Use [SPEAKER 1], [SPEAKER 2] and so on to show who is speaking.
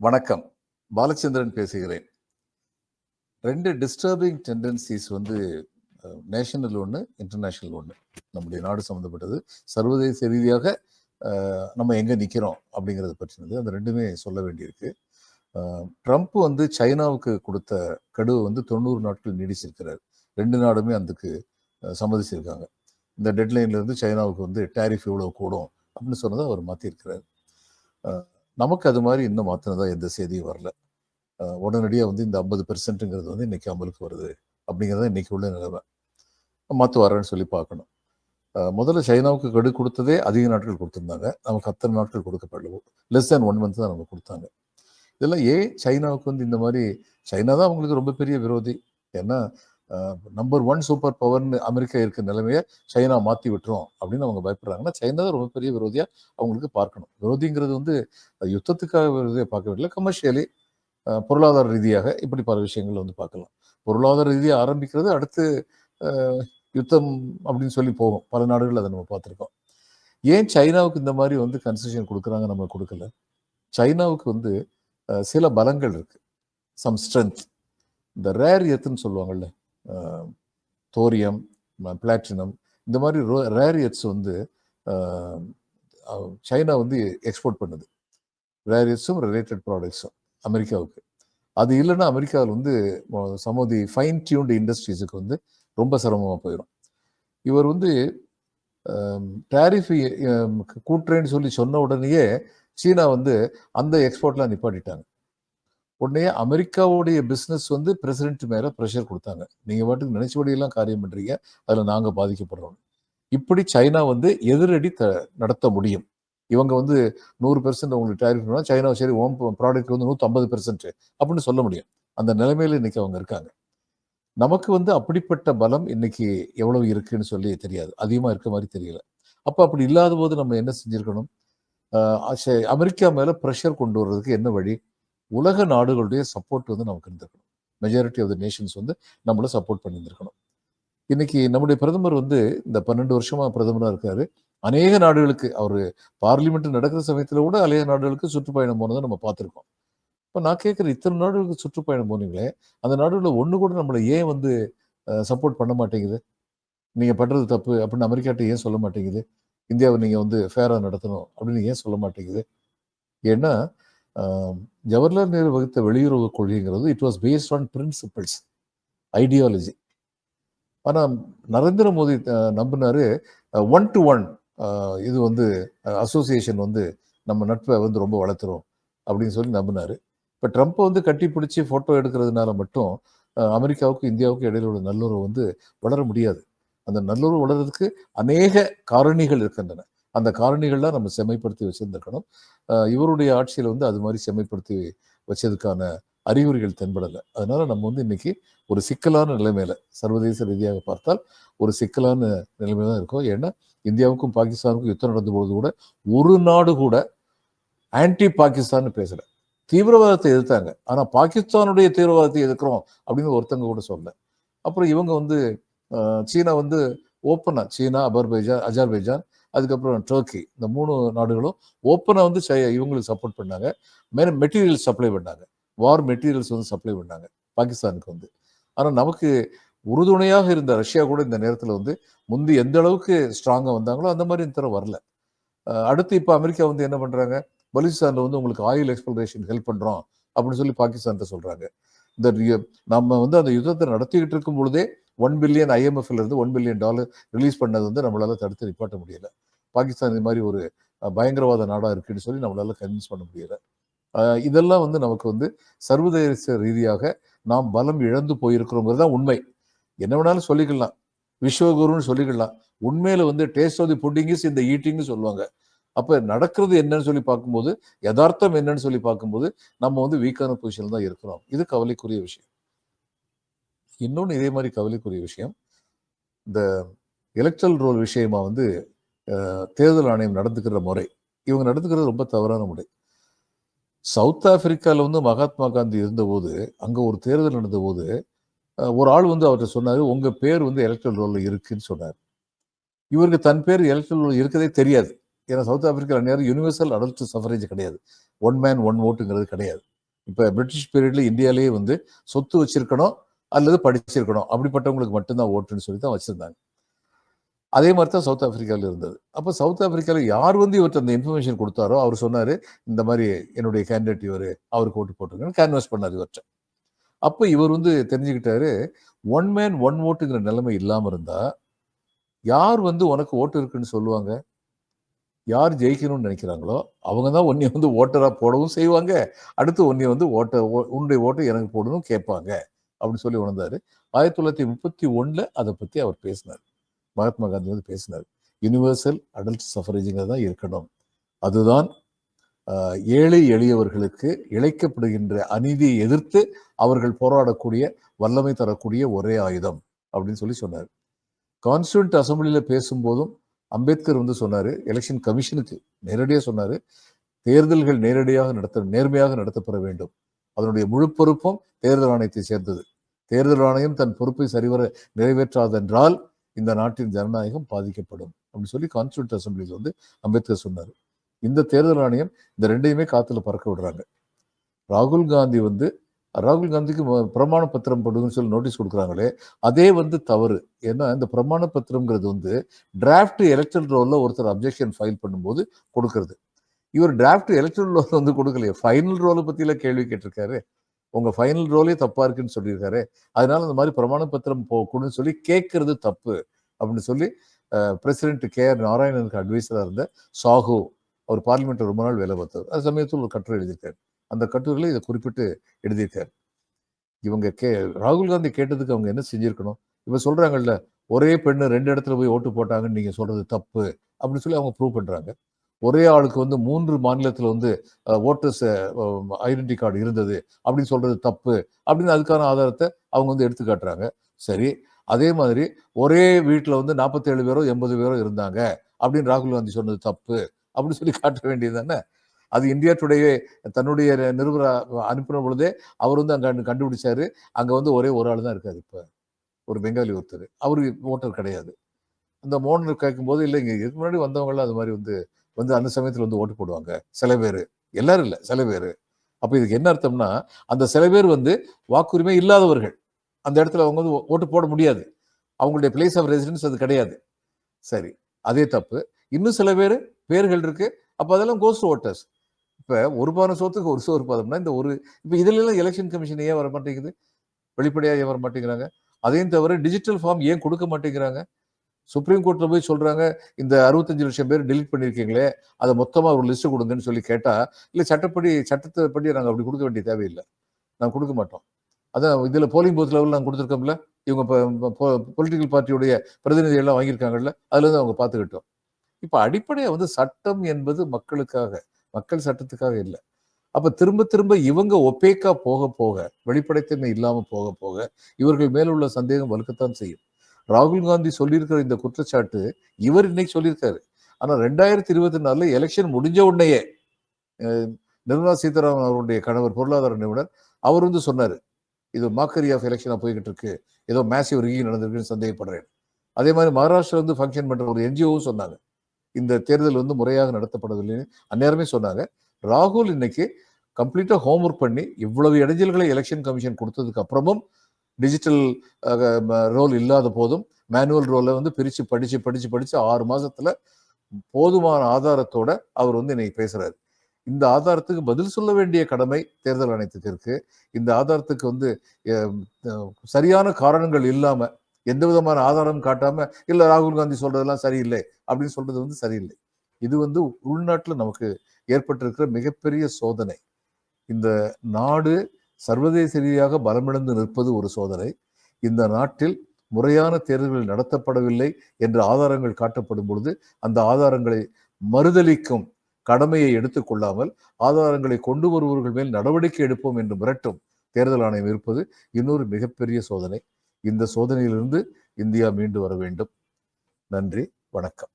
[SPEAKER 1] வணக்கம். பாலச்சந்திரன் பேசுகிறேன். ரெண்டு டிஸ்டர்பிங் டெண்டன்சிஸ் வந்து நேஷனல் ஒன்று இன்டர்நேஷ்னல் ஒன்று நம்முடைய நாடு சம்மந்தப்பட்டது சர்வதேச ரீதியாக நம்ம எங்கே நிற்கிறோம் அப்படிங்கிறத பற்றினது. அந்த ரெண்டுமே சொல்ல வேண்டியிருக்கு. ட்ரம்ப் வந்து சைனாவுக்கு கொடுத்த கடுவை வந்து தொண்ணூறு நாட்கள் நீடிச்சிருக்கிறார். ரெண்டு நாடுமே அதுக்கு சம்மதிச்சிருக்காங்க. இந்த டெட்லைன்லேருந்து சைனாவுக்கு வந்து டேரிஃப் இவ்வளோ கூடும் அப்படின்னு சொன்னதை அவர் மாற்றிருக்கிறார் நமக்கு அது மாதிரி இன்னும் மாற்றினதா எந்த செய்தியும் வரல. உடனடியாக வந்து இந்த ஐம்பது பெர்சன்ட்டுங்கிறது வந்து இன்னைக்கு அமலுக்கு வருது. அப்படிங்கிறத இன்னைக்கு உள்ள நிலைமை. மாற்றுவாரன்னு சொல்லி பார்க்கணும். முதல்ல சைனாவுக்கு கடு கொடுத்ததே அதிக நாட்கள் கொடுத்துருந்தாங்க. நமக்கு அத்தனை நாட்கள் கொடுக்கப்படல. லெஸ் தேன் ஒன் மந்த் தான் நமக்கு கொடுத்தாங்க. இதெல்லாம் ஏன் சைனாவுக்கு வந்து இந்த மாதிரி சைனா தான் அவங்களுக்கு ரொம்ப பெரிய விரோதி. ஏன்னா நம்பர் ஒன் சூப்பர் பவர்னு அமெரிக்கா இருக்க நிலைமையை சைனா மாற்றி விட்டுரும் அப்படின்னு அவங்க பயப்படுறாங்கன்னா சைனா தான் ரொம்ப பெரிய விரோதியாக அவங்களுக்கு பார்க்கணும். விரோதிங்கிறது வந்து யுத்தத்துக்காக விரோதியாக பார்க்க வேண்டிய கமர்ஷியலி பொருளாதார ரீதியாக இப்படி பல விஷயங்கள் வந்து பார்க்கலாம். பொருளாதார ரீதியாக ஆரம்பிக்கிறது அடுத்து யுத்தம் அப்படின்னு சொல்லி போகும். பல நாடுகள் அதை நம்ம பார்த்துருக்கோம். ஏன் சைனாவுக்கு இந்த மாதிரி வந்து கன்செஷன் கொடுக்குறாங்க நம்ம கொடுக்கல? சைனாவுக்கு வந்து சில பலங்கள் இருக்குது சம் ஸ்ட்ரென்த் இந்த ரேர் எத்துன்னு சொல்லுவாங்கல்ல தோரியம் பிளாட்டினம் இந்த மாதிரி ரேர் எர்த்ஸ் வந்து சைனா வந்து எக்ஸ்போர்ட் பண்ணுது. ரேர் எர்த்ஸும் ரிலேட்டட் ப்ராடக்ட்ஸும் அமெரிக்காவுக்கு. அது இல்லைன்னா அமெரிக்காவில் வந்து சமோதி ஃபைன் டியூன்டு இண்டஸ்ட்ரீஸுக்கு வந்து ரொம்ப சிரமமாக போயிடும் இவர் வந்து டேரிஃப் கூட்டுறேன்னு சொல்லி சொன்ன உடனேயே சீனா வந்து அந்த எக்ஸ்போர்ட்லாம் நிப்பாட்டிட்டாங்க. உடனே அமெரிக்காவுடைய பிஸ்னஸ் வந்து பிரசிடென்ட் மேலே ப்ரெஷர் கொடுத்தாங்க. நீங்கள் பாட்டுக்கு நினைச்சபடியெல்லாம் காரியம் பண்ணுறீங்க அதில் நாங்கள் பாதிக்கப்படுறோம். இப்படி சைனா வந்து எதிரடி த நடத்த முடியும். இவங்க வந்து நூறு பெர்சன்ட் உங்களுக்கு டேரிஃப் சைனா சரி ஓம் ப்ராடக்ட் வந்து நூற்றம்பது பெர்சன்ட் அப்படின்னு சொல்ல முடியும். அந்த நிலைமையில இன்னைக்கு அவங்க இருக்காங்க. நமக்கு வந்து அப்படிப்பட்ட பலம் இன்னைக்கு எவ்வளவு இருக்குன்னு சொல்லி தெரியாது. அதிகமாக இருக்க மாதிரி தெரியல. அப்போ அப்படி இல்லாத போது நம்ம என்ன செஞ்சிருக்கணும்? அமெரிக்கா மேல ப்ரெஷர் கொண்டு வர்றதுக்கு என்ன வழி? உலக நாடுகளுடைய சப்போர்ட் வந்து நமக்கு இருந்திருக்கணும். மெஜாரிட்டி ஆஃப் த நேஷன்ஸ் வந்து நம்மளை சப்போர்ட் பண்ணியிருந்திருக்கணும். இன்னைக்கு நம்முடைய பிரதமர் வந்து இந்த பன்னெண்டு வருஷமா பிரதமராக இருக்காரு. அநேக நாடுகளுக்கு அவர் பார்லிமெண்ட் நடக்கிற சமயத்தில் கூட அநேக நாடுகளுக்கு சுற்றுப்பயணம் போனதை நம்ம பார்த்துருக்கோம். இப்போ நான் கேட்குற இத்தனை நாடுகளுக்கு சுற்றுப்பயணம் போனீங்களே அந்த நாடுகளில் ஒன்று கூட நம்மளை ஏன் வந்து சப்போர்ட் பண்ண மாட்டேங்குது? நீங்கள் பண்ணுறது தப்பு அப்படின்னு அமெரிக்காட்ட ஏன் சொல்ல மாட்டேங்குது? இந்தியாவை நீங்கள் வந்து ஃபேராக நடத்தணும் அப்படின்னு ஏன் சொல்ல மாட்டேங்குது? ஏன்னா ஜவஹர்லால் நேரு வகுத்த வெளியுறவு கொள்கைங்கிறது it was based on principles ideology ஆனால் நரேந்திர மோடி அஹ், நம்பினாரு ஒன் டு ஒன் இது வந்து அசோசியேஷன் வந்து நம்ம நட்பை வந்து ரொம்ப வளர்த்துரும் அப்படின்னு சொல்லி நம்பினார். இப்போ ட்ரம்ப்பை வந்து கட்டி பிடிச்சி ஃபோட்டோ எடுக்கிறதுனால மட்டும் அமெரிக்காவுக்கும் இந்தியாவுக்கும் இடையில உள்ள நல்லுறவு வந்து வளர முடியாது. அந்த நல்லுறவு வளர்றதுக்கு அநேக காரணிகள் இருக்கின்றன. அந்த காரணிகள்லாம் நம்ம செம்மைப்படுத்தி வச்சுருந்துருக்கணும். இவருடைய ஆட்சியில் வந்து அது மாதிரி செம்மைப்படுத்தி வச்சதுக்கான அறிகுறிகள் தென்படலை. அதனால் நம்ம வந்து இன்னைக்கு ஒரு சிக்கலான நிலைமையில் சர்வதேச ரீதியாக பார்த்தால் ஒரு சிக்கலான நிலைமையில தான் இருக்கும். ஏன்னா இந்தியாவுக்கும் பாகிஸ்தானுக்கும் யுத்தம் நடந்த பொழுது கூட ஒரு நாடு கூட ஆன்டி பாகிஸ்தான் பேசலை. தீவிரவாதத்தை எதிர்த்தாங்க. ஆனால் பாகிஸ்தானுடைய தீவிரவாதத்தை எதிர்க்கிறோம் அப்படின்னு ஒருத்தங்க கூட சொல்ல அப்புறம் இவங்க வந்து சீனா வந்து ஓப்பனாக சீனா அபர்பைஜான் அஜர்பைஜான் அதுக்கப்புறம் டர்க்கி இந்த மூணு நாடுகளும் ஓப்பனாக வந்து சை- இவங்களுக்கு சப்போர்ட் பண்ணாங்க. மெட்டீரியல் சப்ளை பண்ணாங்க. வார் மெட்டீரியல்ஸ் வந்து சப்ளை பண்ணாங்க பாகிஸ்தானுக்கு வந்து. ஆனால் நமக்கு உறுதுணையாக இருந்த ரஷ்யா கூட இந்த நேரத்தில் வந்து முந்தி எந்த அளவுக்கு ஸ்ட்ராங்காக வந்தாங்களோ அந்த மாதிரி இந்த தடவை வரல. அடுத்து இப்போ அமெரிக்கா வந்து என்ன பண்ணுறாங்க பலுச்சிஸ்தான்ல வந்து உங்களுக்கு ஆயில் எக்ஸ்பிளரேஷன் ஹெல்ப் பண்ணுறோம் அப்படின்னு சொல்லி பாகிஸ்தான்கிட்ட சொல்கிறாங்க இந்த நம்ம வந்து அந்த யுத்தத்தை நடத்திக்கிட்டு இருக்கும் பொழுதே ஒன் பில்லியன் ஐஎம்எஃப்ல இருந்து ஒன் பில்லியன் டாலர் ரிலீஸ் பண்ணது வந்து நம்மளால தடுத்து நிப்பாட்ட முடியல. பாகிஸ்தான் இது மாதிரி ஒரு பயங்கரவாத நாடாக இருக்குன்னு சொல்லி நம்மளால கன்வின்ஸ் பண்ண முடியல. இதெல்லாம் வந்து நமக்கு வந்து சர்வதேச ரீதியாக நாம் பலம் இழந்து போயிருக்கிறோங்கிறது தான் உண்மை. என்ன வேணாலும் சொல்லிக்கலாம். விஸ்வகுருன்னு சொல்லிக்கலாம். உண்மையில வந்து taste of the pudding is in the ஈட்டிங்னு சொல்லுவாங்க. அப்போ நடக்கிறது என்னன்னு சொல்லி பார்க்கும்போது யதார்த்தம் என்னன்னு சொல்லி பார்க்கும்போது நம்ம வந்து வீக்கான பொசிஷன் தான் இருக்கிறோம். இது கவலைக்குரிய விஷயம். இன்னொன்று இதே மாதிரி கவலைக்குரிய விஷயம். இந்த எலக்ட்ரல் ரோல் விஷயமா வந்து தேர்தல் ஆணையம் நடந்துக்கிற முறை. இவங்க நடந்துக்கிறது ரொம்ப தவறான முறை. சவுத் ஆப்பிரிக்காவில் வந்து மகாத்மா காந்தி இருந்தபோது அங்கே ஒரு தேர்தல் நடந்தபோது ஒரு ஆள் வந்து அவர்கிட்ட சொன்னார் உங்கள் பேர் வந்து எலக்ட்ரல் ரோலில் இருக்குன்னு சொன்னார். இவருக்கு தன் பேர் எலக்ட்ரல் ரோல் இருக்கதே தெரியாது. ஏன்னா சவுத் ஆப்பிரிக்கா நேரம் யூனிவர்சல் அடல்ட் சஃபரேஜ் கிடையாது. ஒன் மேன் ஒன் ஓட்டுங்கிறது கிடையாது. இப்போ பிரிட்டிஷ் பீரியட்ல இந்தியாலேயே வந்து சொத்து வச்சிருக்கணும் அல்லது படிச்சிருக்கணும். அப்படிப்பட்டவங்களுக்கு மட்டும்தான் ஓட்டுன்னு சொல்லி தான் வச்சிருந்தாங்க. அதே மாதிரி தான் சவுத் ஆப்பிரிக்காவில் இருந்தது. அப்போ சவுத் ஆப்பிரிக்காவில் யார் வந்து இவர்கிட்ட அந்த இன்ஃபர்மேஷன் கொடுத்தாரோ அவர் சொன்னார் இந்த மாதிரி என்னுடைய கேண்டிடேட் இவர் அவருக்கு ஓட்டு போட்டுருங்க கேன்வாஸ் பண்ணார் இவர்கிட்ட அப்போ இவர் வந்து தெரிஞ்சுக்கிட்டாரு ஒன் மேன் ஒன் ஓட்டுங்கிற நிலைமை இல்லாமல் இருந்தால் யார் வந்து உனக்கு ஓட்டு இருக்குன்னு சொல்லுவாங்க? யார் ஜெயிக்கணும்னு நினைக்கிறாங்களோ அவங்க தான் உன்னை வந்து ஓட்டராக போடவும் செய்வாங்க. அடுத்து உன்னை வந்து ஓட்ட ஓ- உன்னுடைய ஓட்டை எனக்கு போடணும் கேட்பாங்க அப்படின்னு சொல்லி உணர்ந்தார். ஆயிரத்தி தொள்ளாயிரத்தி முப்பத்தி ஒன்றில் அதை பற்றி அவர் பேசினார். மகாத்மா காந்தி வந்து பேசினார். யுனிவர்சல் அடல்ட் சஃபரேஜுங்கிறது தான் இருக்கணும். அதுதான் ஏழை எளியவர்களுக்கு இழைக்கப்படுகின்ற அநீதியை எதிர்த்து அவர்கள் போராடக்கூடிய வல்லமை தரக்கூடிய ஒரே ஆயுதம் அப்படின்னு சொல்லி சொன்னார். கான்ஸ்டியூண்ட் அசம்பிளியில் பேசும்போதும் அம்பேத்கர் வந்து சொன்னார் எலெக்ஷன் கமிஷனுக்கு நேரடியாக சொன்னார் தேர்தல்கள் நேரடியாக நடத்த நேர்மையாக நடத்தப்பட வேண்டும். அதனுடைய முழு பொறுப்பும் தேர்தல் ஆணையத்தை சேர்ந்தது. தேர்தல் ஆணையம் தன் பொறுப்பை சரிவர நிறைவேற்றாதென்றால் இந்த நாட்டின் ஜனநாயகம் பாதிக்கப்படும் அப்படின்னு சொல்லி கான்ஸ்டியூண்ட் அசம்பிளியில் வந்து அம்பேத்கர் சொன்னார். இந்த தேர்தல் ஆணையம் இந்த ரெண்டையுமே காத்துல பறக்க விடுறாங்க. ராகுல் காந்தி வந்து ராகுல் காந்திக்கு பிரமாண பத்திரம் போடுங்கன்னு சொல்லி நோட்டீஸ் கொடுக்குறாங்களே அதே வந்து தவறு. ஏன்னா இந்த பிரமாண பத்திரங்கிறது வந்து டிராஃப்ட் எலக்ட்ரல் ரோலில் ஒருத்தர் அப்ஜெக்ஷன் ஃபைல் பண்ணும்போது கொடுக்கறது. இவர் டிராஃப்ட் எலக்ட்ரல் ரோல் வந்து கொடுக்கலையே ஃபைனல் ரோலை பற்றிலாம் கேள்வி கேட்டிருக்காரு. உங்கள் ஃபைனல் ரோலே தப்பாக இருக்குன்னு சொல்லியிருக்காரு. அதனால இந்த மாதிரி பிரமாண பத்திரம் போகணும்னு சொல்லி கேட்கறது தப்பு அப்படின்னு சொல்லி பிரசிடென்ட் கே. ஆர். நாராயணனுக்கு அட்வைஸராக இருந்த சாஹோ அவர் பார்லிமெண்ட்டில் ரொம்ப நாள் வேலை பார்த்தவர். அது சமயத்தில் ஒரு கட்டுரை எழுதியிருக்காரு. அந்த கட்டுரைகளை இதை குறிப்பிட்டு எழுதியிருக்காரு. இவங்க கே ராகுல் காந்தி கேட்டதுக்கு அவங்க என்ன செஞ்சுருக்கணும்? இவங்க சொல்கிறாங்கல்ல ஒரே பெண்ணு ரெண்டு இடத்துல போய் ஓட்டு போட்டாங்கன்னு நீங்கள் சொல்கிறது தப்பு அப்படின்னு சொல்லி அவங்க ப்ரூவ் பண்ணுறாங்க ஒரே ஆளுக்கு வந்து மூன்று மாநிலத்தில் வந்து ஓட்டர்ஸ் ஐடென்டி கார்டு இருந்தது அப்படின்னு சொல்கிறது தப்பு அப்படின்னு அதுக்கான ஆதாரத்தை அவங்க வந்து எடுத்து காட்டுறாங்க. சரி அதே மாதிரி ஒரே வீட்டில் வந்து நாற்பத்தேழு பேரோ எண்பது பேரோ இருந்தாங்க அப்படின்னு ராகுல் காந்தி சொன்னது தப்பு அப்படின்னு சொல்லி காட்ட வேண்டியது தானே? அது இந்தியா டுடே தன்னுடைய நிருபர அனுப்பின பொழுதே அவர் வந்து அங்கே கண்டுபிடிச்சாரு. அங்கே வந்து ஒரே ஒரு ஆள் தான் இருக்காது இப்போ. ஒரு பெங்காலி ஒருத்தர். அவர் ஓட்டர் கிடையாது. அந்த மோனர் கேட்கும்போது இல்லை இங்கே இதுக்கு முன்னாடி வந்தவங்களாம் அது மாதிரி வந்து வந்து அந்த சமயத்தில் வந்து ஓட்டு போடுவாங்க. சில பேர். எல்லாரும் இல்லை சில பேர். அப்போ இதுக்கு என்ன அர்த்தம்னா அந்த சில பேர் வந்து வாக்குரிமை இல்லாதவர்கள். அந்த இடத்துல அவங்க வந்து ஓட்டு போட முடியாது. அவங்களுடைய பிளேஸ் ஆஃப் ரெசிடென்ஸ் அது கிடையாது. சரி அதே தப்பு. இன்னும் சில பேர் பேர்கள் இருக்கு. அப்போ அதெல்லாம் கோஸ்ட் ஓட்டர்ஸ் இப்போ ஒரு பான சோத்துக்கு ஒரு சோறு பாதம்னா இந்த ஒரு இப்போ இதுல எல்லாம் எலெக்ஷன் கமிஷன் ஏன் வர மாட்டேங்குது? வெளிப்படையாக ஏன் வர மாட்டேங்கிறாங்க? அதையும் தவிர டிஜிட்டல் ஃபார்ம் ஏன் கொடுக்க மாட்டேங்கிறாங்க? சுப்ரீம் கோர்ட்டில் போய் சொல்கிறாங்க இந்த அறுபத்தஞ்சு லட்சம் பேர் டிலீட் பண்ணியிருக்கீங்களே அதை மொத்தமாக ஒரு லிஸ்ட்டு கொடுங்கன்னு சொல்லி கேட்டால் இல்லை சட்டப்படி சட்டத்தை படி நாங்கள் அப்படி கொடுக்க வேண்டிய தேவையில்லை. நாங்கள் கொடுக்க மாட்டோம். அதான் இதில் போலிங் பூத் லெவலில் நாங்கள் கொடுத்துருக்கோம்ல இவங்க இப்போ பொலிட்டிக்கல் பார்ட்டியுடைய பிரதிநிதிகள்லாம் வாங்கியிருக்காங்கல்ல அதுலேருந்து அவங்க பார்த்துக்கிட்டோம். இப்போ அடிப்படையாக வந்து சட்டம் என்பது மக்களுக்காக மக்கள் சட்டத்துக்காக இல்லை. அப்ப திரும்ப திரும்ப இவங்க ஒப்பேக்கா போக போக வெளிப்படைத்தன்மை இல்லாம போக போக இவர்கள் மேலுள்ள சந்தேகம் வலுக்கத்தான் செய்யும். ராகுல் காந்தி சொல்லியிருக்கிற இந்த குற்றச்சாட்டு இவர் இன்னைக்கு சொல்லியிருக்காரு. ஆனா ரெண்டாயிரத்தி இருபத்தி நாலுல எலெக்ஷன் முடிஞ்ச உடனேயே நிர்மலா சீதாராமன் அவருடைய கணவர் பொருளாதார நிபுணர் அவர் வந்து சொன்னாரு இது மாக்கரி ஆஃப் எலெக்ஷனா போய்கிட்டு இருக்கு. ஏதோ மேசிவ் ரிகி நடந்திருக்குன்னு சந்தேகப்படுறேன். அதே மாதிரி மகாராஷ்டிரா வந்து ஃபங்க்ஷன் பண்ற ஒரு என்ஜிஓவும் சொன்னாங்க. இந்த தேர்தல் வந்து முறையாக நடத்தப்படவில்லைன்னு அந்நேரமே சொன்னாங்க ராகுல் இன்னைக்கு கம்ப்ளீட்டாக ஹோம்ஒர்க் பண்ணி இவ்வளவு இடைஞ்சல்களை எலெக்ஷன் கமிஷன் கொடுத்ததுக்கு அப்புறமும் டிஜிட்டல் ரோல் இல்லாத போதும் மேனுவல் ரோலை வந்து பிரித்து படித்து படித்து படித்து ஆறு மாதத்தில் போதுமான ஆதாரத்தோட அவர் வந்து இன்னைக்கு பேசுகிறார் இந்த ஆதாரத்துக்கு பதில் சொல்ல வேண்டிய கடமை தேர்தல் ஆணையத்துக்கு இருக்குது இந்த ஆதாரத்துக்கு வந்து சரியான காரணங்கள் இல்லாமல் எந்த விதமான ஆதாரம் காட்டாம இல்ல ராகுல் காந்தி சொல்றதெல்லாம் சரியில்லை அப்படின்னு சொல்றது வந்து சரியில்லை. இது வந்து உள்நாட்டுல நமக்கு ஏற்பட்டிருக்கிற மிகப்பெரிய சோதனை. இந்த நாடு சர்வதேச ரீதியாக பலமிழந்து நிற்பது ஒரு சோதனை. இந்த நாட்டில் முறையான தேர்தல்கள் நடத்தப்படவில்லை என்ற ஆதாரங்கள் காட்டப்படும் பொழுது அந்த ஆதாரங்களை மறுதலிக்கும் கடமையை எடுத்துக்கொள்ளாமல் ஆதாரங்களை கொண்டு வருபவர்கள் மேல் நடவடிக்கை எடுப்போம் என்று மிரட்டும் தேர்தல் ஆணையம் இருப்பது இன்னொரு மிகப்பெரிய சோதனை. இந்த சோதனையிலிருந்து இந்தியா மீண்டு வர வேண்டும். நன்றி வணக்கம்.